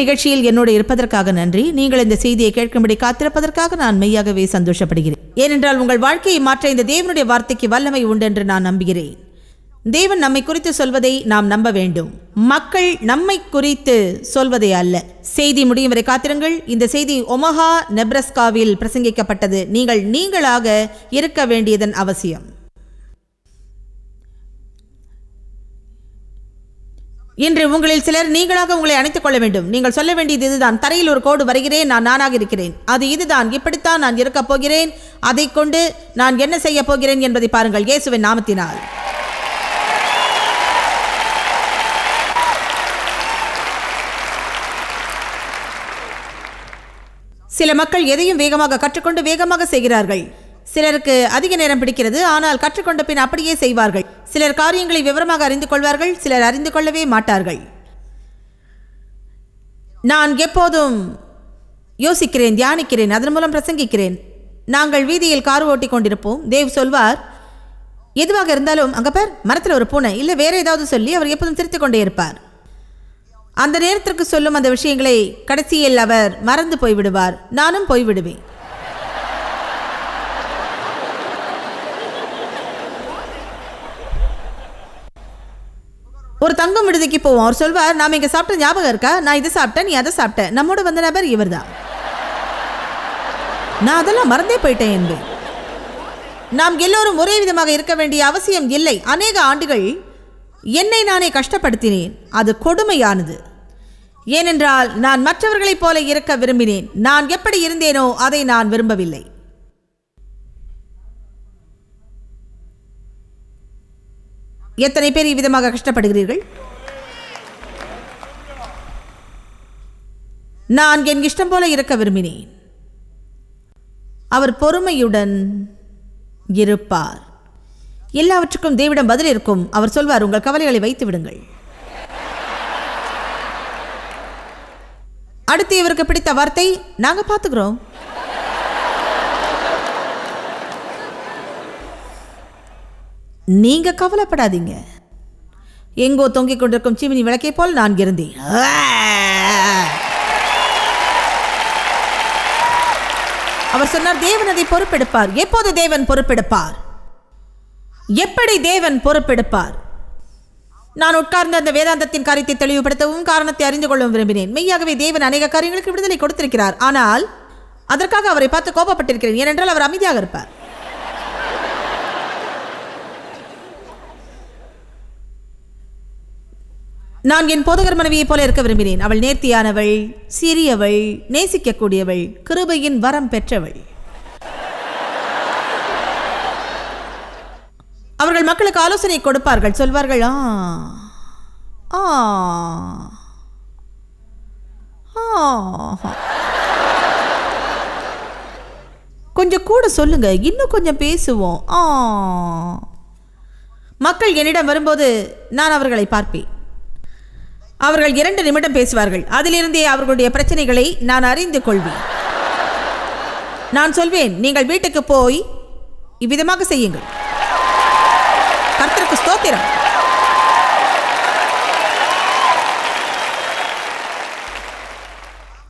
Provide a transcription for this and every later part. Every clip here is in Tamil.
நிகழ்ச்சியில் என்னோடு இருப்பதற்காக நன்றி. நீங்கள் இந்த செய்தியை கேட்கும்படி காத்திருப்பதற்காக நான் மெய்யாகவே சந்தோஷப்படுகிறேன். ஏனென்றால் உங்கள் வாழ்க்கையை மாற்ற இந்த தேவனுடைய வார்த்தைக்கு வல்லமை உண்டு என்று நான் நம்புகிறேன். தேவன் நம்மை குறித்து சொல்வதை நாம் நம்ப வேண்டும். மக்கள் நம்மை குறித்து சொல்வதை அல்ல. செய்தி முடியும் வரை காத்திருங்கள். இந்த செய்தி ஒமஹா நெப்ரஸ்காவில் பிரசங்கிக்கப்பட்டது. நீங்கள் நீங்களாக இருக்க வேண்டியதன் அவசியம். இன்று உங்களில் சிலர் நீங்களாக உங்களை அணைத்துக் கொள்ள வேண்டும். நீங்கள் சொல்ல வேண்டியது இதுதான். தரையில் ஒரு கோடு வருகிறேன். நான் நானாக இருக்கிறேன். அது இதுதான். இப்படித்தான் நான் இருக்கப் போகிறேன். அதைக் கொண்டு நான் என்ன செய்ய போகிறேன் என்பதை பாருங்கள். இயேசுவின் நாமத்தினால். சில மக்கள் எதையும் வேகமாக கற்றுக்கொண்டு வேகமாக செய்கிறார்கள். சிலருக்கு அதிக நேரம் பிடிக்கிறது ஆனால் கற்றுக்கொண்ட பின் அப்படியே செய்வார்கள். சிலர் காரியங்களை விவரமாக அறிந்து கொள்வார்கள் சிலர் அறிந்து கொள்ளவே மாட்டார்கள். நான் எப்போதும் யோசிக்கிறேன் தியானிக்கிறேன் அதன் மூலம் பிரசங்கிக்கிறேன். நாங்கள் வீதியில் கார் ஓட்டி கொண்டிருப்போம். தேவ் சொல்வார் எதுவாக இருந்தாலும் அங்கே பார் மரத்தில் ஒரு பூனை இல்லை வேறு ஏதாவது சொல்லி அவர் எப்போதும் திருத்திக் கொண்டே இருப்பார். அந்த நேரத்திற்கு சொல்லும் அந்த விஷயங்களை கடைசியில் அவர் மறந்து போய்விடுவார். நானும் போய்விடுவேன். ஒரு தங்கம் விடுதிக்கு போவோம். அவர் சொல்வார் நாம் இங்கே சாப்பிட்ட ஞாபகம் இருக்கா? நான் இதை சாப்பிட்டேன் நீ அதை சாப்பிட்டேன் நம்மோட வந்த நபர் இவர்தான். நான் அதெல்லாம் மறந்தே போயிட்டேன் என்பேன் நாம் எல்லோரும் ஒரே விதமாக இருக்க வேண்டிய அவசியம் இல்லை. அநேக ஆண்டுகள் என்னை நானே கஷ்டப்படுத்தினேன். அது கொடுமையானது. ஏனென்றால் நான் மற்றவர்களைப் போல இருக்க விரும்பினேன். நான் எப்படி இருந்தேனோ அதை நான் விரும்பவில்லை. எத்தனை பேர் இவ்விதமாக கஷ்டப்படுகிறீர்கள்? நான் என் இஷ்டம் போல இருக்க விரும்பினேன். அவர் பொறுமையுடன் இருப்பார். எல்லாவற்றுக்கும் தேவிடம் பதில் இருக்கும். அவர் சொல்வார் உங்கள் கவலைகளை வைத்து விடுங்கள். அடுத்து இவருக்கு பிடித்த வார்த்தை நாங்கள் பார்த்துக்கிறோம். நீங்கள் கவலைப்படாதீங்க. எங்கோ தொங்கிக் கொண்டிருக்கும் சிமினி விளக்கை போல் நான் இருந்தேன். அவர் சொன்னார் தேவன் அதை பொறுப்பெடுப்பார். எப்போது தேவன் பொறுப்பெடுப்பார்? எப்படி தேவன் பொறுப்பெடுப்பார்? நான் உட்கார்ந்த அந்த வேதாந்தத்தின் காரியத்தை தெளிவுபடுத்தவும் காரணத்தை அறிந்து கொள்ளவும் விரும்பினேன். மெய்யாகவே தேவன் அநேக காரியங்களுக்கு விடுதலை கொடுத்திருக்கிறார். ஆனால் அதற்காக அவரை பார்த்து கோபப்பட்டிருக்கிறேன். ஏனென்றால் அவர் அமைதியாக இருப்பார். நான் என் போதகர் மனைவியைப் போல இருக்க விரும்பினேன். அவள் நேர்த்தியானவள் சிறியவள் நேசிக்கக்கூடியவள் கிருபையின் வரம் பெற்றவள். அவர்கள் மக்களுக்கு ஆலோசனை கொடுப்பார்கள். சொல்வார்கள் ஆ ஆ கொஞ்சம் கூட சொல்லுங்க இன்னும் கொஞ்சம் பேசுவோம். ஆ. மக்கள் என்னிடம் வரும்போது நான் அவர்களை பார்ப்பேன். அவர்கள் இரண்டு நிமிடம் பேசுவார்கள். அதிலிருந்தே அவர்களுடைய பிரச்சனைகளை நான் அறிந்து கொள்வேன். நான் சொல்வேன் நீங்கள் வீட்டுக்கு போய் இவ்விதமாக செய்யுங்கள். கர்த்தருக்கு ஸ்தோத்திரம்.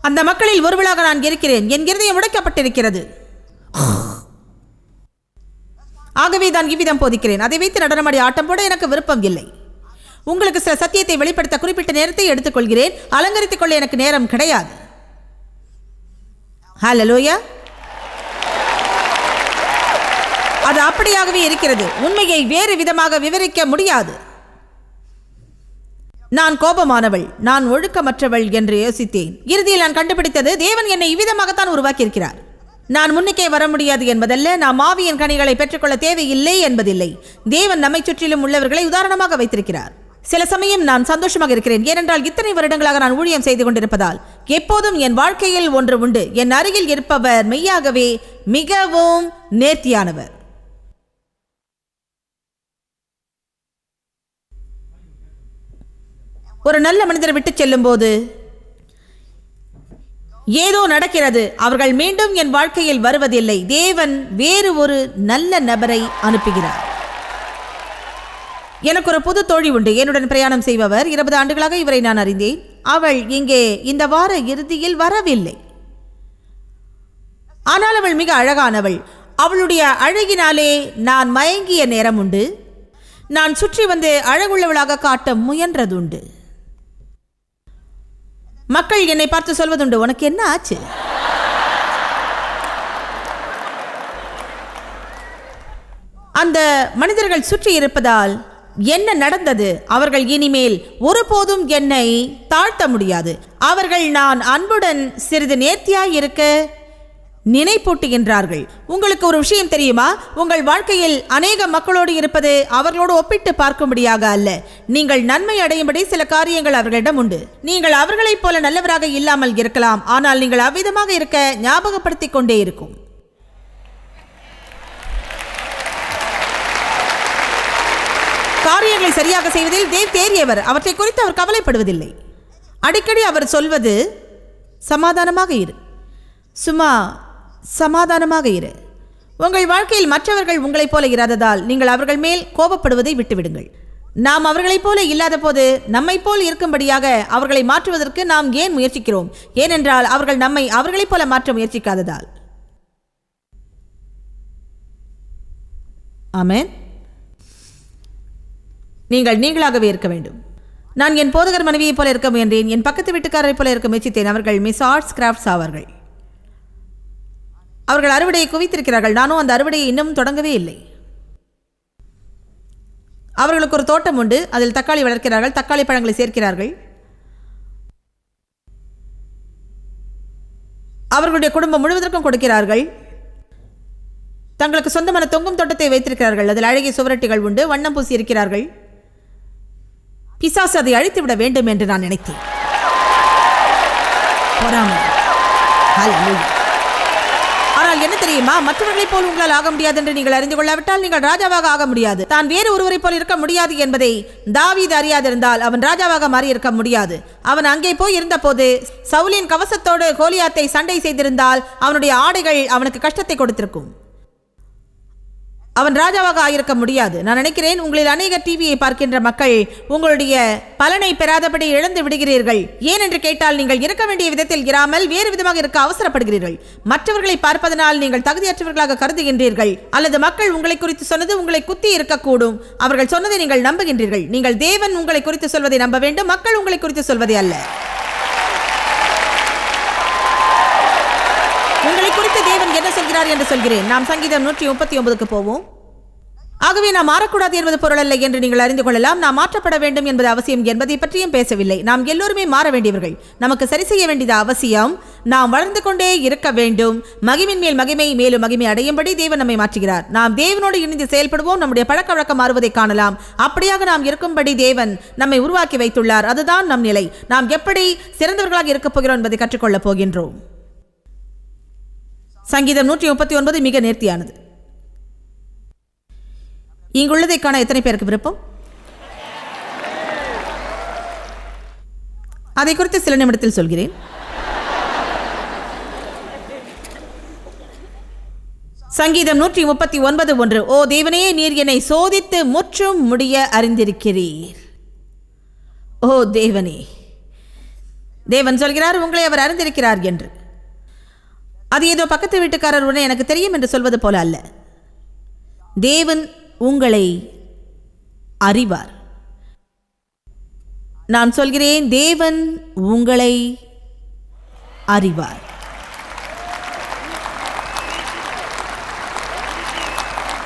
அந்த மக்களில் ஒருவளாக நான் இருக்கிறேன். என் இருதயம் உடைக்கப்பட்டிருக்கிறது. ஆகவே தான் இவ்விதம் போதிக்கிறேன். அதை வைத்து நடனமாடி ஆட்டம் போட எனக்கு விருப்பம் இல்லை. உங்களுக்கு சில சத்தியத்தை வெளிப்படுத்த குறிப்பிட்ட நேரத்தை எடுத்துக்கொள்கிறேன். அலங்கரித்துக் கொள்ள எனக்கு நேரம் கிடையாது. ஹalleluya அது அப்படியாகவே இருக்கிறது. உண்மையை வேறு விதமாக விவரிக்க முடியாது. நான் கோபமானவள் நான் ஒழுக்கமற்றவள் என்று யோசித்தேன். இறுதியில் நான் கண்டுபிடித்தது தேவன் என்னை இவ்விதமாகத்தான் உருவாக்கியிருக்கிறார். நான் முன்னுக்கே வர முடியாது என்பதல்ல நாம் ஆவியின் கனிகளை பெற்றுக்கொள்ள தேவையில்லை என்பதில்லை. தேவன் நம்மை சுற்றிலும் உள்ளவர்களை உதாரணமாக வைத்திருக்கிறார். சில சமயம் நான் சந்தோஷமாக இருக்கிறேன். ஏனென்றால் இத்தனை வருடங்களாக நான் ஊழியம் செய்து கொண்டிருப்பதால் எப்போதும் என் வாழ்க்கையில் ஒன்று உண்டு. என் அருகில் இருப்பவர் மெய்யாகவே மிகவும் நேர்த்தியானவர். ஒரு நல்ல மனிதர் விட்டு செல்லும்போது ஏதோ நடக்கிறது. அவர்கள் மீண்டும் என் வாழ்க்கையில் வருவதில்லை. தேவன் வேறு ஒரு நல்ல நபரை அனுப்புகிறார். எனக்கு ஒரு புது தோழி உண்டு. என்னுடன் பிரயாணம் செய்பவர். இருபது ஆண்டுகளாக இவரை நான் அறிந்தேன். அவள் இங்கே இந்த வார இறுதியில் வரவில்லை. ஆனால் அவள் மிக அழகானவள். அவளுடைய அழகினாலே நான் மயங்கிய நேரம் உண்டு. நான் சுற்றி வந்து அழகுள்ளவளாக காட்ட முயன்றதுண்டு. மக்கள் என்னை பார்த்து சொல்வதுண்டு உனக்கு என்ன ஆச்சு? அந்த மனிதர்கள் சுற்றி இருப்பதால் என்ன நடந்தது? அவர்கள் இனிமேல் ஒருபோதும் என்னை தாழ்த்த முடியாது. அவர்கள் நான் அன்புடன் சிறிது நேர்த்தியாய் இருக்க நினைப்பூட்டுகின்றார்கள். உங்களுக்கு ஒரு விஷயம் தெரியுமா? உங்கள் வாழ்க்கையில் அநேக மக்களோடு இருப்பது அவர்களோடு ஒப்பிட்டு பார்க்கும்படியாக அல்ல. நீங்கள் நன்மை அடையும்படி சில காரியங்கள் அவர்களிடம் உண்டு. நீங்கள் அவர்களைப் போல நல்லவராக இல்லாமல் இருக்கலாம். ஆனால் நீங்கள் அவ்விதமாக இருக்க ஞாபகப்படுத்திக் கொண்டே இருக்கும். காரியங்களை சரியாக செய்வதில் தேவ் தேறியவர். அவற்றை குறித்து அவர் கவலைப்படுவதில்லை. அடிக்கடி அவர் சொல்வது சமாதானமாக இரு. சும்மா சமாதானமாக இரு. உங்கள் வாழ்க்கையில் மற்றவர்கள் உங்களைப் போல இராததால் நீங்கள் அவர்கள் மேல் கோபப்படுவதை விட்டுவிடுங்கள். நாம் அவர்களைப் போல இல்லாத போது நம்மைப் போல் இருக்கும்படியாக அவர்களை மாற்றுவதற்கு நாம் ஏன் முயற்சிக்கிறோம்? ஏனென்றால் அவர்கள் நம்மை அவர்களைப் போல மாற்ற முயற்சிக்காததால். ஆமேன். நீங்கள் நீங்களாகவே இருக்க வேண்டும். நான் என் போதகர் மனைவியைப் போல இருக்க முயன்றேன். என் பக்கத்து வீட்டுக்காரரைப் போல இருக்க முயற்சித்தேன். அவர்கள் மிஸ் ஆர்ட்ஸ் கிராஃப்ட்ஸ் ஆவார்கள். அவர்கள் அறுவடையை குவித்திருக்கிறார்கள். நானும் அந்த அறுவடையை இன்னும் தொடங்கவே இல்லை. அவர்களுக்கு ஒரு தோட்டம் உண்டு. அதில் தக்காளி வளர்க்கிறார்கள். தக்காளி பழங்களை சேர்க்கிறார்கள். அவர்களுடைய குடும்பம் முழுவதற்கும் கொடுக்கிறார்கள். தங்களுக்கு சொந்தமான தொங்கும் தோட்டத்தை வைத்திருக்கிறார்கள். அதில் அழகிய சுவரட்டிகள் உண்டு. வண்ணம் பூசி இருக்கிறார்கள் பிசாசு அதை அழித்து விட வேண்டும் என்று நான் நினைத்தேன். பொறாமை. ஆனால் என்ன தெரியுமா? மற்றவர்களைப் போல் உங்களால் ஆக முடியாது என்று நீங்கள் அறிந்து கொள்ளாவிட்டால் நீங்கள் ராஜாவாக ஆக முடியாது. தான் வேறு ஒருவரை போல் இருக்க முடியாது என்பதை தாவீது அறியாதிருந்தால் அவன் ராஜாவாக மாறி இருக்க முடியாது. அவன் அங்கே போய் இருந்தபோது சவுலின் கவசத்தோடு கோலியாத்தை சண்டை செய்திருந்தால் அவனுடைய ஆடைகள் அவனுக்கு கஷ்டத்தை கொடுத்திருக்கும். அவன் ராஜாவாக ஆயிருக்க முடியாது. நான் நினைக்கிறேன் உங்களில் அநேக டிவியை பார்க்கின்ற மக்கள் உங்களுடைய பலனை பெறாதபடி இழந்து விடுகிறீர்கள். ஏன் என்று கேட்டால் நீங்கள் இருக்க வேண்டிய விதத்தில் இராமல் வேறு விதமாக இருக்க அவசரப்படுகிறீர்கள். மற்றவர்களை பார்ப்பதனால் நீங்கள் தகுதியற்றவர்களாக கருதுகின்றீர்கள். அல்லது மக்கள் உங்களை குறித்து சொன்னது உங்களை குத்தி இருக்கக்கூடும். அவர்கள் சொன்னதை நீங்கள் நம்புகின்றீர்கள். நீங்கள் தேவன் உங்களை குறித்து சொல்வதை நம்ப வேண்டும். மக்கள் உங்களை குறித்து சொல்வதை அல்ல உங்களை குறித்து தேவன் என்ன சொல்கிறார் என்று சொல்கிறேன். நாம் சங்கீதம் நூற்றி முப்பத்தி ஒன்பதுக்கு போவோம். ஆகவே நாம் மாறக்கூடாது என்பது பொருள் அல்ல என்று நீங்கள் அறிந்து கொள்ளலாம். நாம் மாற்றப்பட வேண்டும் என்பது அவசியம் என்பதை பற்றியும் பேசவில்லை. நாம் எல்லோருமே மாற வேண்டியவர்கள். நமக்கு சரி செய்ய வேண்டியது அவசியம். நாம் வளர்ந்து கொண்டே இருக்க வேண்டும். மகிமின் மேல் மகிமை மேலும் மகிமை அடையும்படி தேவன் நம்மை மாற்றுகிறார். நாம் தேவனோடு இணைந்து செயல்படுவோம். நம்முடைய பழக்க வழக்கம் மாறுவதை காணலாம். அப்படியாக நாம் இருக்கும்படி தேவன் நம்மை உருவாக்கி வைத்துள்ளார். அதுதான் நம் நிலை. நாம் எப்படி சிறந்தவர்களாக இருக்கப் போகிறோம் என்பதை கற்றுக்கொள்ளப் போகின்றோம். சங்கீதம் நூற்றி முப்பத்தி ஒன்பது மிக நேர்த்தியானது. இங்குள்ளதை காண எத்தனை பேருக்கு விருப்பம்? அதை குறித்து சில நிமிடத்தில் சொல்கிறேன். சங்கீதம் நூற்றி முப்பத்தி ஒன்பது ஒன்று ஓ தேவனே நீர் என்னை சோதித்து முற்றும் முடிய அறிந்திருக்கிறீர். ஓ தேவனே. தேவன் சொல்கிறார் உங்களை அவர் அறிந்திருக்கிறார் என்று. அது ஏதோ பக்கத்து வீட்டுக்காரர் உடனே எனக்கு தெரியும் என்று சொல்வது போல அல்ல. தேவன் உங்களை அறிவார். நான் சொல்கிறேன் தேவன் உங்களை அறிவார்.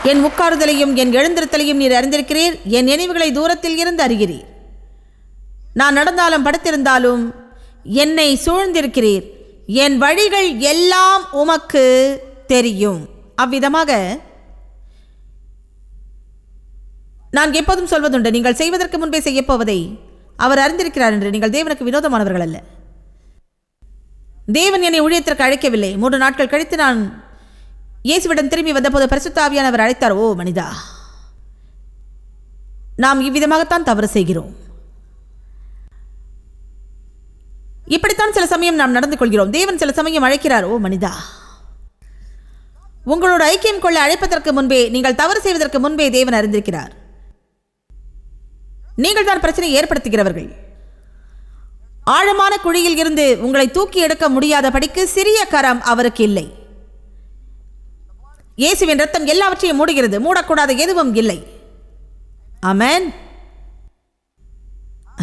என் உட்காருதலையும் என் எழுந்திருத்தலையும் நீர் அறிந்திருக்கிறீர். என் நினைவுகளை தூரத்தில் இருந்து அறிகிறீர். நான் நடந்தாலும் படுத்திருந்தாலும் என்னை சூழ்ந்திருக்கிறீர். என் வழிகள் எல்லாம் உமக்கு தெரியும். அவ்விதமாக நான் எப்போதும் சொல்வதுண்டு நீங்கள் செய்வதற்கு முன்பே செய்யப்போவதை அவர் அறிந்திருக்கிறார் என்று நீங்கள் தேவனுக்கு வினோதமானவர்கள் அல்ல. தேவன் என்னை ஊழியத்திற்கு அழைக்கவில்லை. மூன்று நாட்கள் கழித்து நான் இயேசுவிடம் திரும்பி வந்தபோது பரிசுத்தாவியானவர் அழைத்தார். ஓ மனிதா நாம் இவ்விதமாகத்தான் தவறு செய்கிறோம். இப்படித்தான் சில சமயம் நாம் நடந்து கொள்கிறோம். தேவன் சில சமயம் அழைக்கிறார் ஓ மனிதா உங்களோட ஐக்கியம் கொள்ள அழைப்பதற்கு முன்பே நீங்கள் தவறு செய்வதற்கு முன்பே தேவன் அறிந்திருக்கிறார். நீங்கள் தான் பிரச்சனையை ஏற்படுத்துகிறவர்கள். ஆழமான குழியில் இருந்து உங்களை தூக்கி எடுக்க முடியாத படிக்கு சிறிய கரம் அவருக்கு இல்லை. இயேசுவின் ரத்தம் எல்லாவற்றையும் மூடுகிறது. மூடக்கூடாத எதுவும் இல்லை. அமேன்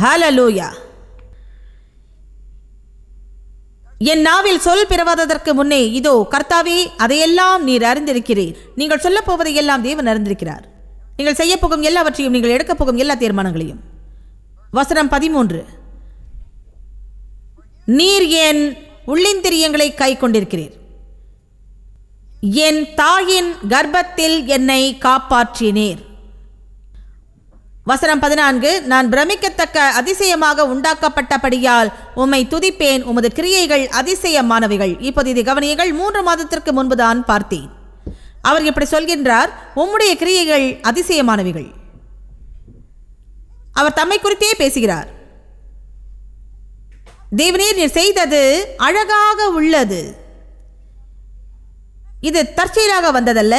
ஹலலூயா என் நாவில் சொல் பிறவாததற்கு முன்னே இதோ கர்த்தாவே அதையெல்லாம் நீர் அறிந்திருக்கிறீர். நீங்கள் சொல்லப் போவதையெல்லாம் தேவன் அறிந்திருக்கிறார். நீங்கள் செய்யப்போகும் எல்லாவற்றையும் நீங்கள் எடுக்கப் போகும் எல்லா தீர்மானங்களையும். வசனம் பதிமூன்று. நீர் என் உள்ளிந்திரியங்களை கை கொண்டிருக்கிறீர். என் தாயின் கர்ப்பத்தில் என்னை காப்பாற்றினீர். வசனம் பதினான்கு நான் பிரமிக்கத்தக்க அதிசயமாக உண்டாக்கப்பட்டபடியால் உம்மை துதிப்பேன் உமது கிரியைகள் அதிசயமானவைகள். இப்போது இது கவனியங்கள் மூன்று மாதத்திற்கு முன்புதான் பார்த்தேன். அவர் இப்படி சொல்கின்றார் உம்முடைய கிரியைகள் அதிசயமானவைகள். அவர் தம்மை குறித்தே பேசுகிறார். தேவனே நீர் செய்தது அழகாக உள்ளது. இது தற்செயலாக வந்ததல்ல.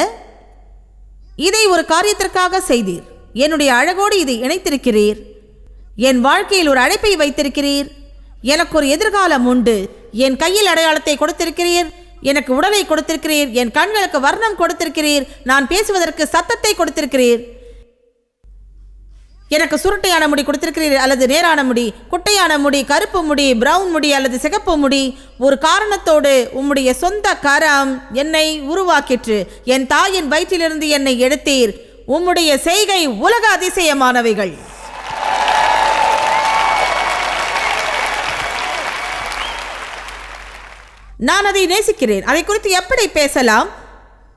இதை ஒரு காரியத்திற்காக செய்தீர். என்னுடைய அழகோடு இதை இணைத்திருக்கிறீர். என் வாழ்க்கையில் ஒரு அழைப்பை வைத்திருக்கிறீர். எனக்கு ஒரு எதிர்காலம் உண்டு. என் கையில் அடையாளத்தை கொடுத்திருக்கிறீர். எனக்கு உடலை கொடுத்திருக்கிறீர். என் கண்களுக்கு வர்ணம் கொடுத்திருக்கிறீர். நான் பேசுவதற்கு சத்தத்தை கொடுத்திருக்கிறீர். எனக்கு சுருட்டையான முடி கொடுத்திருக்கிறீர் அல்லது நேரான முடி குட்டையான முடி கருப்பு முடி பிரவுன் முடி அல்லது சிகப்பு முடி. ஒரு காரணத்தோடு உம்முடைய சொந்த கரம் என்னை உருவாக்கிற்று. என் தாயின் வயிற்றிலிருந்து என்னை எடுத்தீர். உம்முடைய செய்கை உலக அதிசயமானவைகள் நான் அதை நேசிக்கிறேன் அதை குறித்து எப்படி பேசலாம்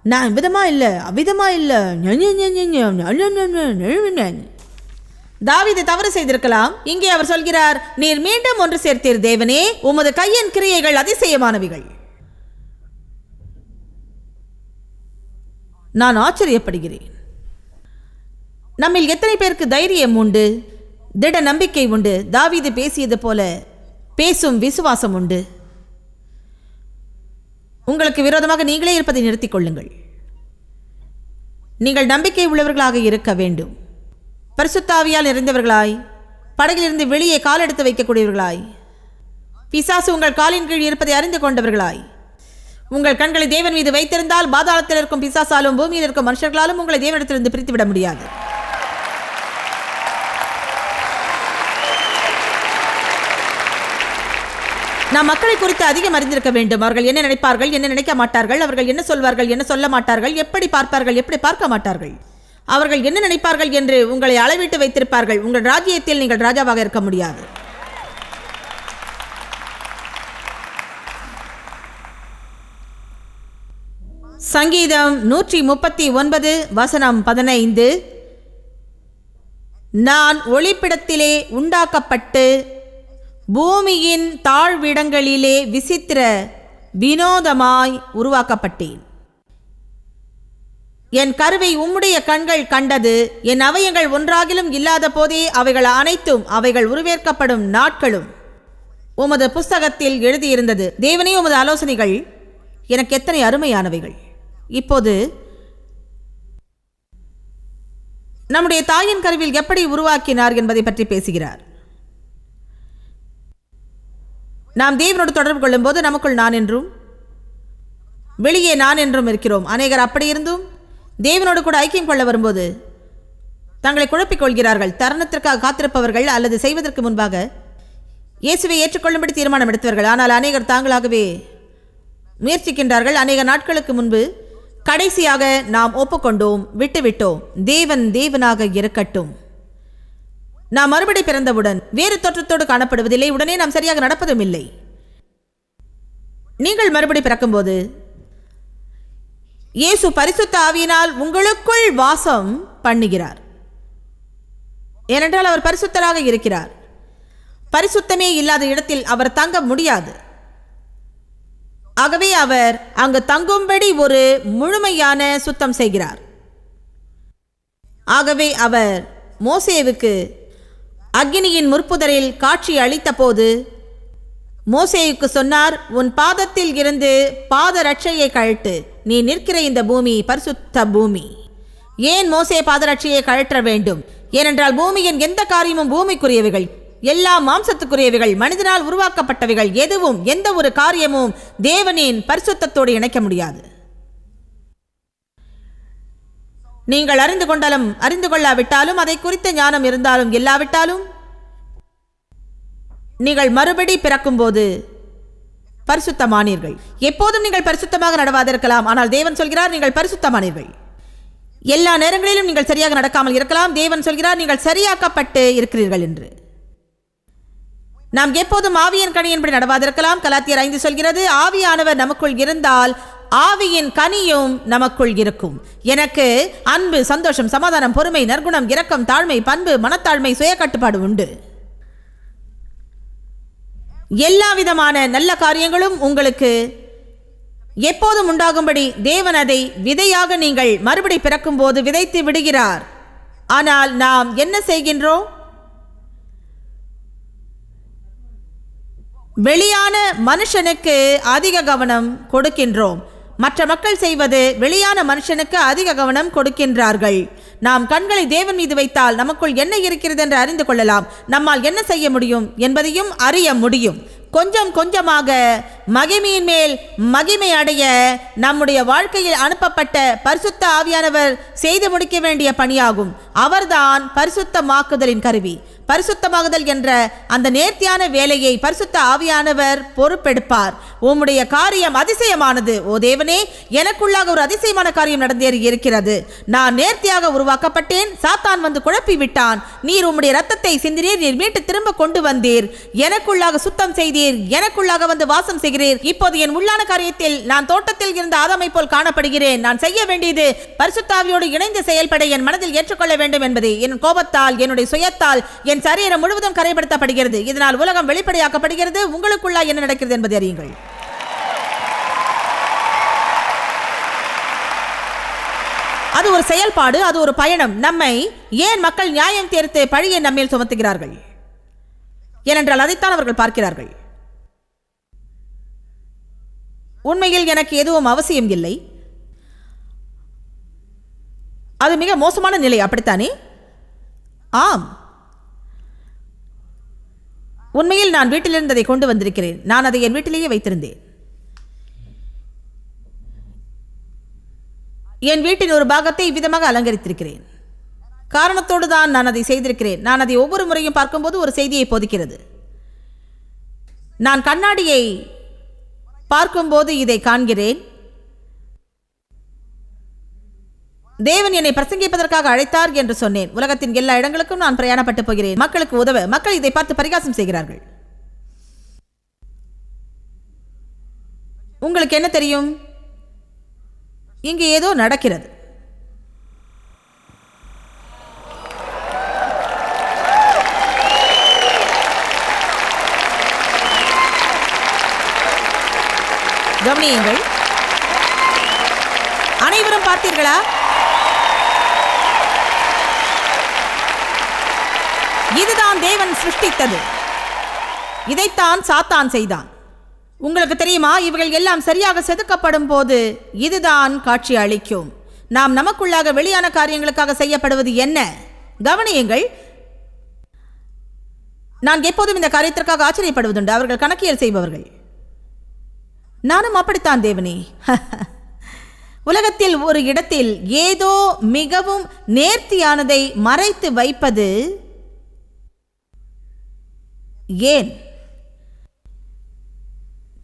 நான் விதமா இல்லை அவ்விதமா இல்லை தாவிது தவறு செய்திருக்கலாம் இங்கே அவர் சொல்கிறார் நீர் மீண்டும் ஒன்று சேர்த்தீர் தேவனே உமது கையின் கிரியைகள் அதிசயமானவைகள் நான் ஆச்சரியப்படுகிறேன் நம்மில் எத்தனை பேருக்கு தைரியம் உண்டு? திட நம்பிக்கை உண்டு. தாவீது பேசியது போல பேசும் விசுவாசம் உண்டு. உங்களுக்கு விரோதமாக நீங்களே இருப்பதை நிறுத்திக் கொள்ளுங்கள். நீங்கள் நம்பிக்கை உள்ளவர்களாக இருக்க வேண்டும். பரிசுத்தாவியால் நிறைந்தவர்களாய் படகிலிருந்து வெளியே கால் எடுத்து வைக்கக்கூடியவர்களாய் பிசாசு உங்கள் காலின் கீழ் இருப்பதை அறிந்து கொண்டவர்களாய் உங்கள் கண்களை தேவன் மீது வைத்திருந்தால் பாதாளத்தில் இருக்கும் பிசாசாலும் பூமியில் இருக்கும் மனுஷர்களாலும் உங்களை தேவனிடத்திலிருந்து பிரித்துவிட முடியாது. நாம் மக்களை குறித்து அதிகம் அறிந்திருக்க வேண்டும். அவர்கள் என்ன நினைப்பார்கள்? என்ன நினைக்க மாட்டார்கள்? அவர்கள் என்ன சொல்வார்கள்? என்ன சொல்ல மாட்டார்கள்? எப்படி பார்ப்பார்கள்? எப்படி பார்க்க மாட்டார்கள்? அவர்கள் என்ன நினைப்பார்கள் என்று உங்களை அளவிட்டு வைத்திருப்பார்கள். உங்கள் ராஜ்யத்தில் நீங்கள் ராஜாவாக இருக்க முடியாது. சங்கீதம் நூற்றி முப்பத்தி ஒன்பது வசனம் பதினைந்து. நான் ஒளிப்பிடத்திலே உண்டாக்கப்பட்டு பூமியின் தாழ்விடங்களிலே விசித்திர வினோதமாய் உருவாக்கப்பட்டேன். என் கருவை உம்முடைய கண்கள் கண்டது என் அவயங்கள் ஒன்றாகிலும் இல்லாத போதே அவைகள் அனைத்தும் அவைகள் உருவேற்கப்படும் நாட்களும். உமது புஸ்தகத்தில் எழுதியிருந்தது. தேவனே உமது ஆலோசனைகள் எனக்கு எத்தனை அருமையானவைகள். இப்போது நம்முடைய தாயின் கருவில் எப்படி உருவாக்கினார் என்பதை பற்றி பேசுகிறார். நாம் தேவனோடு தொடர்பு கொள்ளும்போது நமக்குள் நான் என்றும் வெளியே நான் என்றும் இருக்கிறோம். அநேகர் அப்படி இருந்தும் தேவனோடு கூட ஐக்கியம் கொள்ள வரும்போது தங்களை குழப்பிக் கொள்கிறார்கள். தருணத்திற்காக காத்திருப்பவர்கள் அல்லது செய்வதற்கு முன்பாக இயேசுவை ஏற்றுக்கொள்ளும்படி தீர்மானம் எடுத்தவர்கள். ஆனால் அநேகர் தாங்களாகவே முயற்சிக்கின்றார்கள். அநேக நாட்களுக்கு முன்பு கடைசியாக நாம் ஒப்புக்கொண்டோம் விட்டுவிட்டோம். தேவன் தேவனாக இருக்கட்டும். நாம் மறுபடி பிறந்தவுடன் வேறு தோற்றத்தோடு காணப்படுவதில்லை. உடனே நாம் சரியாக நடப்பதும் இல்லை. நீங்கள் மறுபடி பிறக்கும்போது இயேசு பரிசுத்த ஆவியினால் உங்களுக்குள் வாசம் பண்ணுகிறார். ஏனென்றால் அவர் பரிசுத்தராக இருக்கிறார். பரிசுத்தமே இல்லாத இடத்தில் அவர் தங்க முடியாது. ஆகவே அவர் அங்கு தங்கும்படி ஒரு முழுமையான சுத்தம் செய்கிறார். ஆகவே அவர் மோசேவுக்கு அக்னியின் முற்புதரில் காட்சி அளித்தபோது மோசேயுக்கு சொன்னார் உன் பாதத்தில் இருந்து பாத ரட்சையை கழட்டு. நீ நிற்கிற இந்த பூமி பரிசுத்த பூமி. ஏன் மோசே பாதரட்சையை கழற்ற வேண்டும்? ஏனென்றால் பூமியின் எந்த காரியமும் பூமிக்குரியவைகள் எல்லா மாம்சத்துக்குரியவைகள் மனிதனால் உருவாக்கப்பட்டவைகள் எதுவும் எந்த ஒரு காரியமும் தேவனின் பரிசுத்தத்தோடு இணைக்க முடியாது. நீங்கள் அறிந்து கொண்டாலும் அறிந்து கொள்ளாவிட்டாலும் அதை குறித்த ஞானம் இருந்தாலும் இல்லாவிட்டாலும் நீங்கள் மறுபடி பிறக்கும்போது பரிசுத்தமானீர்கள். எப்போதும் நீங்கள் பரிசுத்தமாக நடவாதிருக்கலாம் ஆனால் தேவன் சொல்கிறார் நீங்கள் பரிசுத்தமானீர்கள். எல்லா நேரங்களிலும் நீங்கள் சரியாக நடக்காமல் இருக்கலாம் தேவன் சொல்கிறார் நீங்கள் சரியாக்கப்பட்டு இருக்கிறீர்கள் என்று. நாம் எப்போதும் ஆவியின் கணியின்படி நடவாதிருக்கலாம் கலாத்தியர் ஐந்து சொல்கிறது ஆவியானவர் நமக்குள் இருந்தால் ஆவியின் கனியும் நமக்குள் இருக்கும். எனக்கு அன்பு சந்தோஷம் சமாதானம் பொறுமை நற்குணம் இரக்கம் தாழ்மை பண்பு மனத்தாழ்மை சுய கட்டுப்பாடு உண்டு. எல்லா விதமான நல்ல காரியங்களும் உங்களுக்கு எப்போதும் உண்டாகும்படி தேவன் அதை விதையாக நீங்கள் மறுபடி பிறக்கும்போது விதைத்து விடுகிறார். ஆனால் நாம் என்ன செய்கின்றோம்? வெளியான மனுஷனுக்கு அதிக கவனம் கொடுக்கின்றோம். மற்ற மக்கள் செய்வது வெளியான மனுஷனுக்கு அதிக கவனம் கொடுக்கின்றார்கள். நாம் கண்களை தேவன் மீது வைத்தால் நமக்குள் என்ன இருக்கிறது என்று அறிந்து கொள்ளலாம். நம்மால் என்ன செய்ய முடியும் என்பதையும் அறிய முடியும். கொஞ்சம் கொஞ்சமாக மகிமையின் மேல் மகிமை அடைய நம்முடைய வாழ்க்கையில் அனுப்பப்பட்ட பரிசுத்த ஆவியானவர் செய்து முடிக்க வேண்டிய பணியாகும். அவர்தான் பரிசுத்தமாக்குதலின் கருவி. பரிசுத்தமாகுதல் என்ற அந்த நேர்த்தியான வேலையை பரிசுத்த ஆவியானவர் பொறுப்பெடுப்பார். உம்முடைய காரியம் அதிசயமானது. ஓ தேவனே எனக்குள்ளாக ஒரு அதிசயமான காரியம் நடந்தேறி இருக்கிறது. நான் நேர்த்தியாக உருவாக்கப்பட்டேன். சாத்தான் வந்து குழப்பி விட்டான் நீர் உம்முடைய ரத்தத்தை சிந்தினீர். நீர் மீட்டு திரும்ப கொண்டு வந்தீர். எனக்குள்ளாக சுத்தம் செய்தீர். எனக்குள்ளாக வந்து வாசம் செய்கிறீர். இப்போது என் உள்ளான காரியத்தில் நான் தோட்டத்தில் இருந்த ஆதமை போல் காணப்படுகிறேன். நான் செய்ய வேண்டியது பரிசுத்தாவியோடு இணைந்து செயல்பட என் மனதில் ஏற்றுக்கொள்ள வேண்டும் என்பது. என் கோபத்தால் என்னுடைய சுயத்தால் என் சரீரம் முழுவதும் கரைப்படுத்தப்படுகிறது. இதனால் உலகம் வெளிப்படையாக்கப்படுகிறது. உங்களுக்குள்ளா என்ன நடக்கிறது என்பதை அறியுங்கள். அது ஒரு செயல்பாடு அது ஒரு பயணம். நம்மை ஏன் மக்கள் நியாயம் தீர்த்து பழியை நம்மேல் சுமத்துகிறார்கள்? ஏனென்றால் அதைத்தான் அவர்கள் பார்க்கிறார்கள். உண்மையில் எனக்கு எதுவும் அவசியம் இல்லை. அது மிக மோசமான நிலை அப்படித்தானே? ஆம். உண்மையில் நான் வீட்டிலிருந்து அதை கொண்டு வந்திருக்கிறேன். நான் அதை என் வீட்டிலேயே வைத்திருந்தேன். என் வீட்டின் ஒரு பாகத்தை இவ்விதமாக அலங்கரித்திருக்கிறேன். காரணத்தோடு தான் நான் அதை செய்திருக்கிறேன். நான் அதை ஒவ்வொரு முறையும் பார்க்கும்போது ஒரு செய்தியை போதிக்கிறது. நான் கண்ணாடியை பார்க்கும்போது இதை காண்கிறேன். தேவன் என்னை பிரசங்கிப்பதற்காக அழைத்தார் என்று சொன்னேன். உலகத்தின் எல்லா இடங்களுக்கும் நான் பிரயாணப்பட்டு போகிறேன். மக்களுக்கு உதவ மக்கள் இதை பார்த்து பரிகாசம் செய்கிறார்கள். உங்களுக்கு என்ன தெரியும்? இங்கு ஏதோ நடக்கிறது கவனியுங்கள் அனைவரும் பார்த்தீர்களா இதுதான் தேவன் சிருஷ்டித்தது இதைத்தான் சாத்தான் செய்தான். உங்களுக்கு தெரியுமா இவர்கள் எல்லாம் சரியாக செதுக்கப்படும் போது இதுதான் காட்சி அளிக்கும். நாம் நமக்குள்ளாக வெளியான காரியங்களுக்காக செய்யப்படுவது என்ன? கவனியுங்கள். நான் எப்போதும் இந்த காரியத்திற்காக ஆச்சரியப்படுவதுண்டு அவர்கள் கணக்கியல் செய்பவர்கள். நானும் அப்படித்தான் தேவனே. உலகத்தில் ஒரு இடத்தில் ஏதோ மிகவும் நேர்த்தியானதை மறைத்து வைப்பது ஏன்?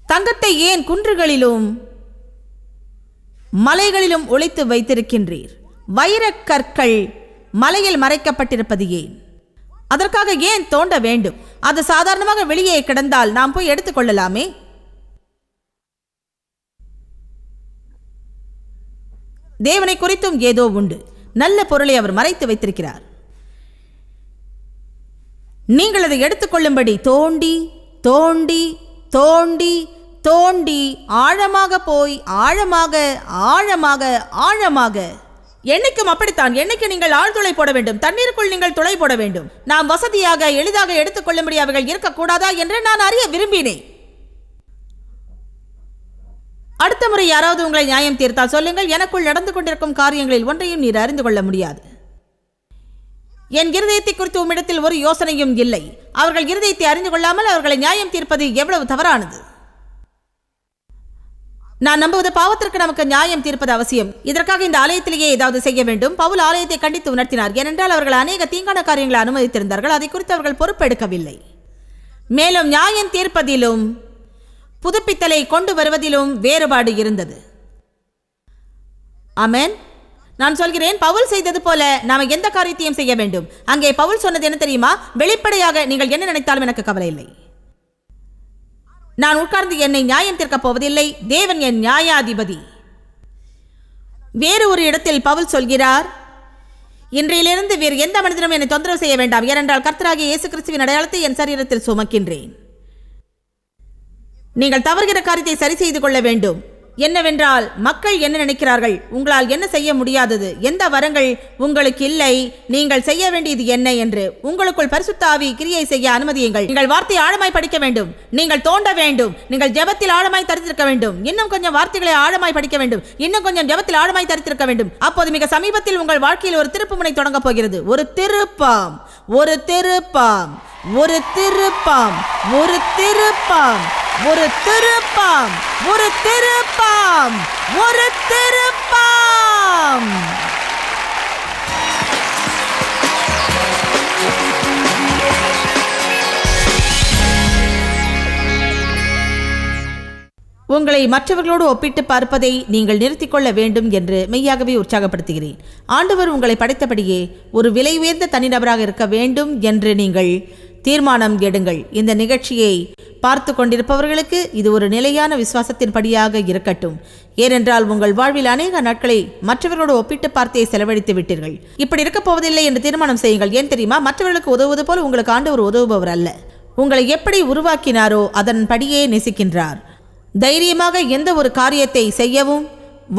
தங்கத்தை ஏன் குன்றுகளிலும் மலைகளிலும் ஒழித்து வைத்திருக்கின்றீர்? வைரக் கற்கள் மலையில் மறைக்கப்பட்டிருப்பது ஏன்? அதற்காக ஏன் தோண்ட வேண்டும்? அது சாதாரணமாக வெளியே கிடந்தால் நாம் போய் எடுத்துக்கொள்ளலாமே தேவனை குறித்தும் ஏதோ உண்டு. நல்ல பொருளை அவர் மறைத்து வைத்திருக்கிறார். நீங்கள் அதை எடுத்துக்கொள்ளும்படி தோண்டி தோண்டி தோண்டி தோண்டி ஆழமாக போய் ஆழமாக ஆழமாக ஆழமாக. என்னைக்கும் அப்படித்தான். என்னைக்கு நீங்கள் ஆழ்துளை போட வேண்டும்? தண்ணீருக்குள் நீங்கள் துளை போட வேண்டும். நாம் வசதியாக எளிதாக எடுத்துக்கொள்ளும்படி அவர்கள் இருக்கக்கூடாதா என்று நான் அறிய விரும்பினேன். அடுத்த முறை யாராவது உங்களை நியாயம் தீர்த்தால் சொல்லுங்கள். எனக்குள் நடந்து கொண்டிருக்கும் காரியங்களில் ஒன்றையும் நீர் அறிந்து கொள்ள முடியாது. என் இருதயத்தை குறித்து உம்மிடத்தில் ஒரு யோசனையும் இல்லை. அவர்கள் இருதயத்தை அறிந்து கொள்ளாமல் அவர்களை நியாயம் தீர்ப்பது எவ்வளவு தவறானது? நான் நம்புவது பாவத்திற்கு நமக்கு நியாயம் தீர்ப்பது அவசியம். இதற்காக இந்த ஆலயத்திலேயே ஏதாவது செய்ய வேண்டும். பவுல் ஆலயத்தை கண்டித்து உணர்த்தினார். ஏனென்றால் அவர்கள் அநேக தீங்கான காரியங்களை அனுமதித்திருந்தார்கள். அதை குறித்து அவர்கள் பொறுப்பெடுக்கவில்லை. மேலும் நியாயம் தீர்ப்பதிலும் புதுப்பித்தலை கொண்டு வருவதிலும் வேறுபாடு இருந்தது. அமேன் நான் சொல்கிறேன் பவுல் செய்தது போல நாம எந்த காரியத்தையும் செய்ய வேண்டும். அங்கே பவுல் சொன்னது என்ன தெரியுமா? வெளிப்படையாக நீங்கள் என்ன நினைத்தாலும் எனக்கு கவலை இல்லை. நான் உட்கார்ந்து என்னை நியாயம் தீர்க்கப் போவதில்லை. தேவன் என் நியாயாதிபதி. வேறு ஒரு இடத்தில் பவுல் சொல்கிறார் இன்றையிலிருந்து வேறு எந்த மனிதனும் என்னை தொந்தரவு செய்ய வேண்டாம். ஏனென்றால் கர்த்தராகிய இயேசு கிறிஸ்துவின் அடையாளத்தை என் சரீரத்தில் சுமக்கின்றேன். நீங்கள் தவறுகிற காரியத்தை சரி செய்து கொள்ள வேண்டும். என்னவென்றால் மக்கள் என்ன நினைக்கிறார்கள்? உங்களால் என்ன செய்ய முடியாதது? எந்த வரங்கள் உங்களுக்கு இல்லை? நீங்கள் செய்ய வேண்டியது என்ன என்று உங்களுக்குள் பரிசுத்தாவி கிரியை செய்ய அனுமதியுங்கள். நீங்கள் வார்த்தை ஆழமாய் படிக்க வேண்டும். நீங்கள் தோண்ட வேண்டும். நீங்கள் ஜெபத்தில் ஆழமாய் தரித்திருக்க வேண்டும். இன்னும் கொஞ்சம் வார்த்தைகளை ஆழமாய் படிக்க வேண்டும். இன்னும் கொஞ்சம் ஜெபத்தில் ஆழமாய் தரித்திருக்க வேண்டும். அப்போது மிக சமீபத்தில் உங்கள் வாழ்க்கையில் ஒரு திருப்புமுனை தொடங்கப் போகிறது. ஒரு திருப்பம். ஒரு திருப்பம். ஒரு திருப்பம். ஒரு திருப்பம். ஒரு திருப்பம் ஒரு திருப்பம் ஒரு திருப்பம். உங்களை மற்றவர்களோடு ஒப்பிட்டு பார்ப்பதை நீங்கள் நிறுத்திக் கொள்ள வேண்டும் என்று மெய்யாகவே உற்சாகப்படுத்துகிறேன். ஆண்டவர் உங்களை படைத்தபடியே ஒரு விலை உயர்ந்த தனிநபராக இருக்க வேண்டும் என்று நீங்கள் தீர்மானம் எடுங்கள். இந்த நிகழ்ச்சியை பார்த்து கொண்டிருப்பவர்களுக்கு இது ஒரு நிலையான விசுவாசத்தின்படியாக இருக்கட்டும். ஏனென்றால் உங்கள் வாழ்வில் அநேக நாட்களை மற்றவர்களோடு ஒப்பிட்டு பார்த்தே செலவழித்து விட்டீர்கள். இப்படி இருக்கப் போவதில்லை என்று தீர்மானம் செய்யுங்கள். ஏன் தெரியுமா? மற்றவர்களுக்கு உதவுவது போல் உங்களுக்கு ஆண்டவர் உதவுபவர் அல்ல. உங்களை எப்படி உருவாக்கினாரோ அதன்படியே நேசிக்கின்றார். தைரியமாக எந்த ஒரு காரியத்தை செய்யவும்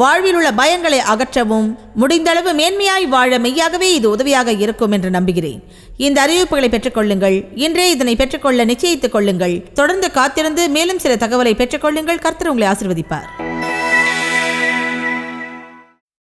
வாழ்வில் உள்ள பயங்களை அகற்றவும் முடிந்தளவு மேன்மையாய் வாழ மெய்யாகவே இது உதவியாக இருக்கும் என்று நம்புகிறேன். இந்த அறிவிப்புகளை பெற்றுக்கொள்ளுங்கள் இன்றே இதனை பெற்றுக்கொள்ள நிச்சயித்துக் கொள்ளுங்கள். தொடர்ந்து காத்திருந்து மேலும் சில தகவலை பெற்றுக்கொள்ளுங்கள் கர்த்தர் உங்களை ஆசிர்வதிப்பார்.